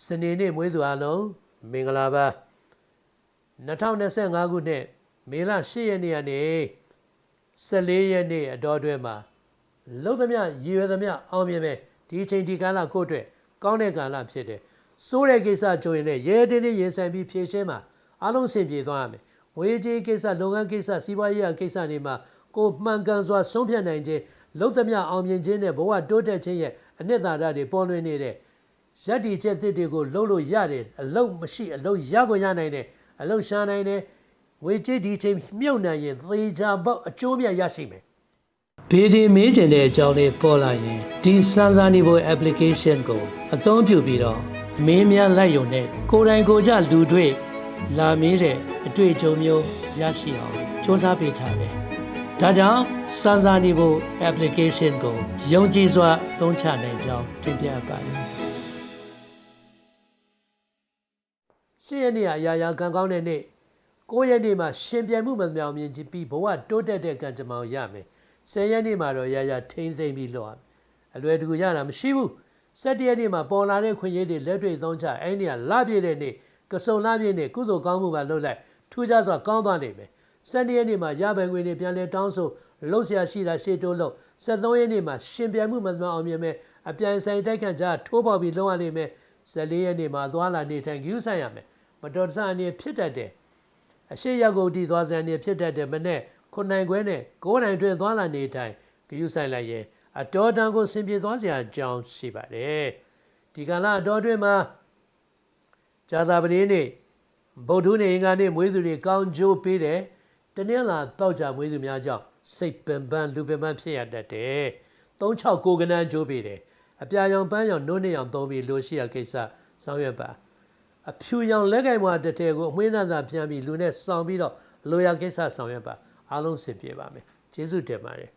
စနေနေ့မွေးသူအလုံးမင်္ဂလာပါ2025ခုနှစ်မေလ10ရက်နေ့ကနေ14ရက်နေ့အတော်အတွင်းမှာလုံသမျှရည်ရွယ်သမျှအောင်မြင်မဲ့ဒီအချိန်ဒီကာလကိုယ့်အတွက်ကောင်းတဲ့ကာလဖြစ်တယ်စိုးတဲ့ကိစ္စကြုံရင်လည်းရဲတင်းတင်းရင်ဆိုင်ပြီးဖြေရှင်းမှာအားလုံးအဆင်ပြေသွားရမယ်ငွေကြေးကိစ္စလုပ်ငန်းကိစ္စစီးပွားရေးကိစ္စတွေမှာကိုယ်မှန်ကန်စွာဆုံးဖြတ်နိုင်ခြင်းလုံသမျှအောင်မြင်ခြင်းနဲ့ဘဝတိုးတက်ခြင်းရဲ့အနှစ်သာရတွေပေါ်လွင်နေတဲ့ ရက်တီချက်သစ်တွေကိုလှုပ်လို့ရတယ်အလုတ်မရှိအလုတ်ရကိုရနိုင်တယ်အလုတ်ရှာနိုင်တယ်ဝေချစ်ဒီချိန်မြုပ်နိုင်ရင်သေချာပေါက်အကျိုးမြတ်ရရှိမယ်ဘေဒီမေးကျင်တဲ့အကြောင်းလေးပေါ်လာရင်ဒီစမ်းစာနေဖို့ application ကိုအသုံးပြုပြီးတော့မင်းများလိုက်ရုံနဲ့ကိုယ်တိုင်ကိုယ်ကြလူတွေ့လာမေးတဲ့အတွေ့အကြုံမျိုးရရှိအောင်စူးစမ်းပေးထားတယ်ဒါကြောင့်စမ်းစာနေဖို့ application ကိုယုံကြည်စွာသုံးချနိုင်ကြောင်းတင်ပြပါတယ် ရှစ်ရက်နေ့ကအရာရာကံကောင်းတဲ့နေ့9ရက်နေ့မှာရှင်ပြိုင်မှုမမြောင်မြင်ခြင်းပြီးဘဝတိုးတက်တဲ့ကံကြမ္မာကိုရမယ်10ရက်နေ့မှာတော့ရာရာထိမ့်သိမ့်ပြီးလောရမယ်အလွယ်တကူရတာမရှိဘူး17ရက်နေ့မှာပေါ်လာတဲ့ခွင့်ရည်တွေလက်တွေ့သုံးချအဲ့ဒီကလပြည့်တဲ့နေ့ကစုံလပြည့်နေ့ကုသိုလ်ကောင်းမှုပါလုပ်လိုက်ထူးခြားစွာကောင်းသွားနိုင်မယ်12ရက်နေ့မှာရပိုင်ခွင့်တွေပြန်လဲတောင်းဆိုလှုပ်ရှားရှိတာရှေ့တိုးလို့73ရက်နေ့မှာရှင်ပြိုင်မှုမမြောင်အောင်မြင်မယ်အပြိုင်ဆိုင်တိုက်ခန့်ကြထိုးပေါက်ပြီးလုံးဝနိုင်မယ်14ရက်နေ့မှာသွားလာနေထိုင်ယူဆိုင်ရမယ် မတော်တဆအနေဖြစ်တတ်တယ်အရှိရောက်ကုန်တီသွားစံအနေဖြစ်တတ်တယ်မနဲ့ခုနိုင်ခွဲနဲ့ကိုးနိုင်တွင်သွားလာနေတိုင်းဂယုဆိုင်လိုက်ရင်အတော်တန်ကိုဆင်ပြေသွားစရာအကြောင်းရှိပါတယ်ဒီကလာအတော်တွင်မှာဇာတာပတိနေ့ဗုဒ္ဓနေအင်္ဂါနေ့မွေးသူတွေကောင်းကျိုးပေးတယ်တနင်္လာတောက်ကြမွေးသူများကြောင့်စိတ်ပင်ပန်းလူပင်ပန်းဖြစ်ရတတ်တယ်36ကနန်းကျိုးပေးတယ်အပြာရောင်ပန်းရောင်နိုးနေအောင်သုံးပြီးလိုရှိရကိစ္စဆောင်ရွက်ပါ အဖြူရောင်လက်ကင်မွာတစ်ထည်ကိုအမွှေးနှံသာပြန်ပြီးလူနဲ့ဆောင်ပြီးတော့လိုရာကိစ္စဆောင်ရွက်ပါအားလုံးစင်ပြေပါမယ်ကျေးဇူးတင်ပါတယ်